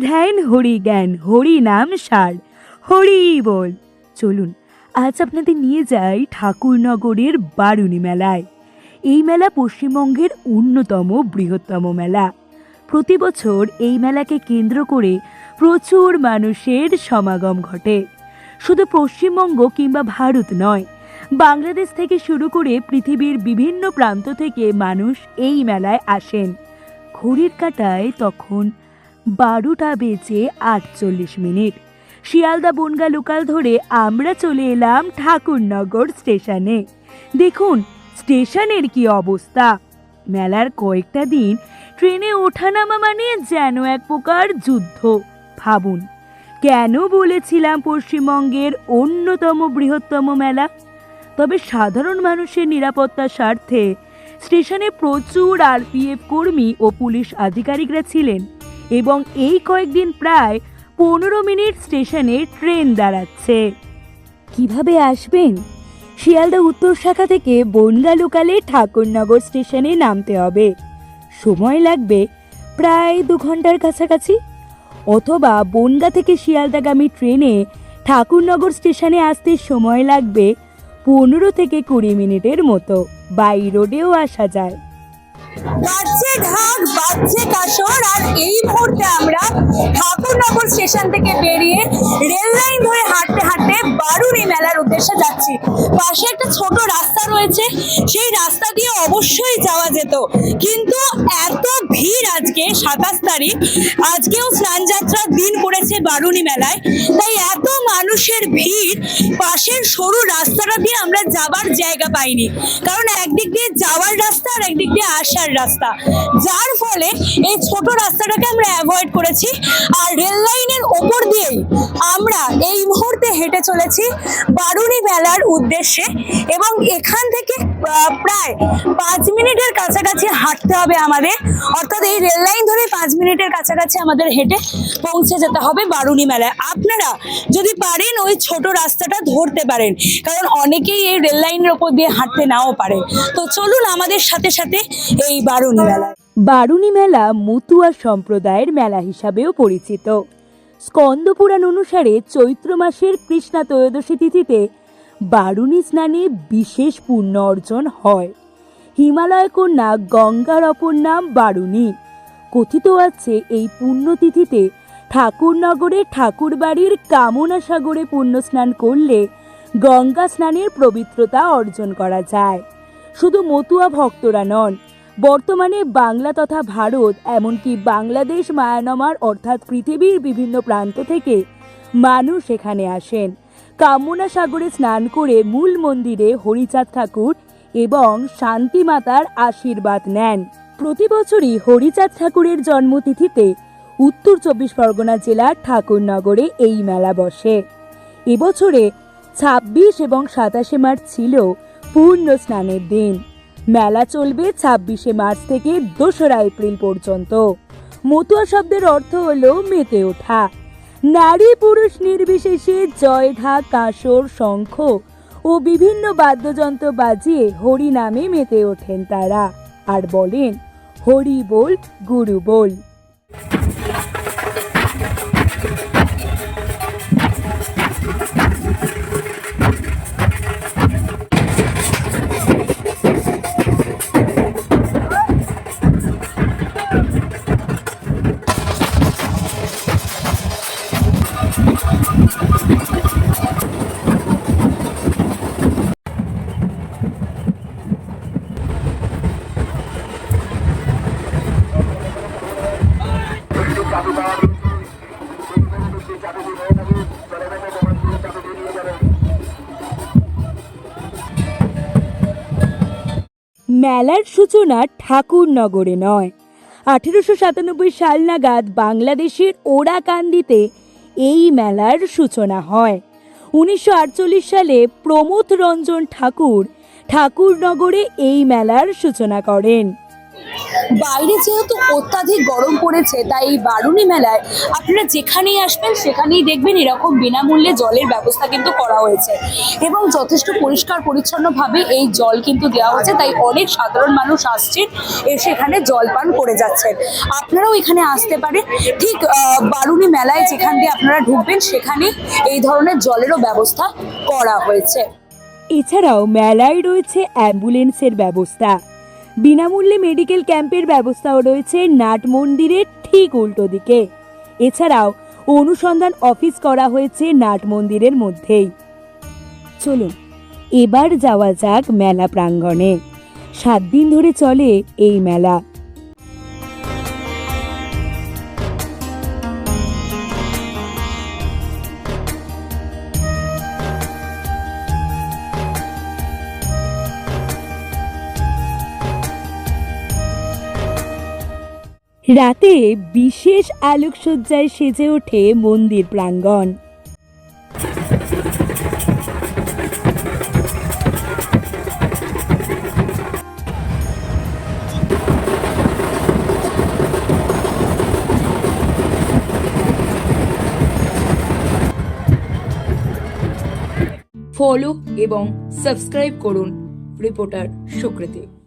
ধ্যান, হরি জ্ঞান, হরি নাম সার, হরি বল। চলুন, আজ আপনাদের নিয়ে যাই ঠাকুরনগরের বারুণী মেলায়। এই মেলা পশ্চিমবঙ্গের অন্যতম বৃহত্তম মেলা। প্রতি বছর এই মেলাকে কেন্দ্র করে প্রচুর মানুষের সমাগম ঘটে। শুধু পশ্চিমবঙ্গ কিংবা ভারত নয়, বাংলাদেশ থেকে শুরু করে পৃথিবীর বিভিন্ন প্রান্ত থেকে মানুষ এই মেলায় আসেন। ঘড়ির কাটায় তখন বারোটা বেজে আটচল্লিশ মিনিট। শিয়ালদা বনগা লোকাল ধরে আমরা চলে এলাম ঠাকুরনগর স্টেশনে। দেখুন, স্টেশনের কি অবস্থা। মেলার কয়েকটা দিন ট্রেনে ওঠানামা মানে যেন এক প্রকার যুদ্ধ, ভাবুন। কেন বলেছিলাম পশ্চিমবঙ্গের অন্যতম বৃহত্তম মেলা? তবে সাধারণ মানুষের নিরাপত্তার স্বার্থে স্টেশনে প্রচুর আরপিএফ কর্মী ও পুলিশ আধিকারিকরা ছিলেন। এবং এই কয়েকদিন প্রায় পনেরো মিনিট স্টেশনে ট্রেন দাঁড়াচ্ছে। কীভাবে আসবেন? শিয়ালদা উত্তর শাখা থেকে বনগা লোকালে ঠাকুরনগর স্টেশনে নামতে হবে। সময় লাগবে প্রায় দু ঘণ্টার কাছাকাছি। অথবা বনগা থেকে শিয়ালদাগামী ট্রেনে ঠাকুরনগর স্টেশনে আসতে সময় লাগবে পনেরো থেকে কুড়ি মিনিটের মতো। বাই রোডেও আসা যায়। বাজছে ঢাক বাজছে কাসর আর এই মুহূর্তে আমরা ঠাকুরনগর স্টেশন থেকে বেরিয়ে রেল লাইন ধরে হাঁটতে হাঁটতে বারুণী মেলার উদ্দেশ্যে যাচ্ছি। পাশে একটা ছোট রাস্তা রয়েছে, সেই রাস্তা দিয়ে অবশ্যই যাওয়া যেত। কিন্তু এত ভিড় আজকে, সাতাশ তারিখ, আজকেও স্নানযাত্রার দিন পড়েছে বারুণী মেলায়। তাই এত মানুষের ভিড়, পাশের সরু রাস্তাটা দিয়ে আমরা যাবার জায়গা পাইনি। কারণ একদিক দিয়ে যাওয়ার রাস্তা আর একদিক দিয়ে আসার রাস্তা। যার ফলে এই ছোট রাস্তাটাকে আমরা অ্যাভয়েড করেছি। আর রেল লাইনের ওপর দিয়েই আমরা এই মুহূর্তে হেঁটে চলেছি বারুনি মেলার উদ্দেশ্যে এবং এখান থেকে প্রায় পাঁচ মিনিটের কাছাকাছি হাঁটতে হবে আমাদের। অর্থাৎ এই রেল লাইন ধরে পাঁচ মিনিটের কাছাকাছি আমাদের হেঁটে পৌঁছে যেতে হবে বারুণী মেলায়। আপনারা যদি পারেন ওই ছোট রাস্তাটা ধরতে পারেন, কারণ অনেকেই এই রেল লাইনের ওপর দিয়ে হাঁটতে নাও পারে। তো চলুন আমাদের সাথে সাথে এই বারুণী মেলায়। বারুণী মেলা মতুয়া সম্প্রদায়ের মেলা হিসাবেও পরিচিত। স্কন্দপুরাণ অনুসারে চৈত্র মাসের কৃষ্ণা ত্রয়োদশী তিথিতে বারুণী স্নানে বিশেষ পুণ্য অর্জন হয়। হিমালয় কন্যা গঙ্গার অপর নাম বারুণী। কথিত আছে এই পুণ্যতিথিতে ঠাকুরনগরে ঠাকুরবাড়ির কামনা সাগরে পুণ্য স্নান করলে গঙ্গা স্নানের পবিত্রতা অর্জন করা যায়। শুধু মতুয়া ভক্তরা নন, বর্তমানে বাংলা তথা ভারত, এমনকি বাংলাদেশ মায়ানমার অর্থাৎ পৃথিবীর বিভিন্ন প্রান্ত থেকে মানুষ এখানে আসেন। কামনা সাগরে স্নান করে মূল মন্দিরে হরিচাঁদ ঠাকুর এবং শান্তি মাতার আশীর্বাদ নেন। প্রতি বছরই হরিচাঁদ ঠাকুরের জন্মতিথিতে উত্তর চব্বিশ পরগনা জেলার ঠাকুরনগরে এই মেলা বসে। এবছরে ছাব্বিশ এবং সাতাশে মার্চ ছিল পূর্ণ স্নানের দিন। মেলা চলবে ছাব্বিশে মার্চ থেকে দোসরা এপ্রিল পর্যন্ত। মতুয়া শব্দের অর্থ হলো মেতে ওঠা। নারী পুরুষ নির্বিশেষে জয় কাঁসর শঙ্খ ও বিভিন্ন বাদ্যযন্ত্র বাজিয়ে হরি নামে মেতে ওঠেন তারা। আর বলেন, হরি বল, গুরু বল। মেলার সূচনা ঠাকুরনগরে নয়। আঠেরোশো সাতানব্বই সাল নাগাদ বাংলাদেশের ওরাকান্দিতে এই মেলার সূচনা হয়। উনিশশো আটচল্লিশ সালে প্রমোদ রঞ্জন ঠাকুর ঠাকুরনগরে এই মেলার সূচনা করেন। বাইরে যেহেতু অত্যাধিক গরম পড়েছে, তাই এই বারুণী মেলায় আপনারা যেখানেই আসবেন সেখানেই দেখবেন এরকম বিনামূল্যে জলের ব্যবস্থা কিন্তু করা হয়েছে। এবং যথেষ্ট পরিষ্কার পরিচ্ছন্নভাবে এই জল কিন্তু দেওয়া হয়েছে, তাই অনেক সাধারণ মানুষ আসছেন, এসে এখানে জল পান করে যাচ্ছেন। আপনারাও এখানে আসতে পারেন। ঠিক বারুণী মেলায় যেখান দিয়ে আপনারা ঢুকবেন সেখানে এই ধরনের জলেরও ব্যবস্থা করা হয়েছে। এছাড়াও মেলায় রয়েছে অ্যাম্বুলেন্সের ব্যবস্থা। বিনামূল্যে মেডিকেল ক্যাম্পের ব্যবস্থাও রয়েছে নাট মন্দিরের ঠিক উল্টো দিকে। এছাড়াও অনুসন্ধান অফিস করা হয়েছে নাট মন্দিরের মধ্যেই। চলুন, এবার যাওয়া যাক মেলা প্রাঙ্গণে। সাত দিন ধরে চলে এই মেলা। রাতে বিশেষ আলোকসজ্জায় সেজে ওঠে মন্দির প্রাঙ্গণ। ফলো এবং সাবস্ক্রাইব করুন রিপোর্টার সুকৃতি।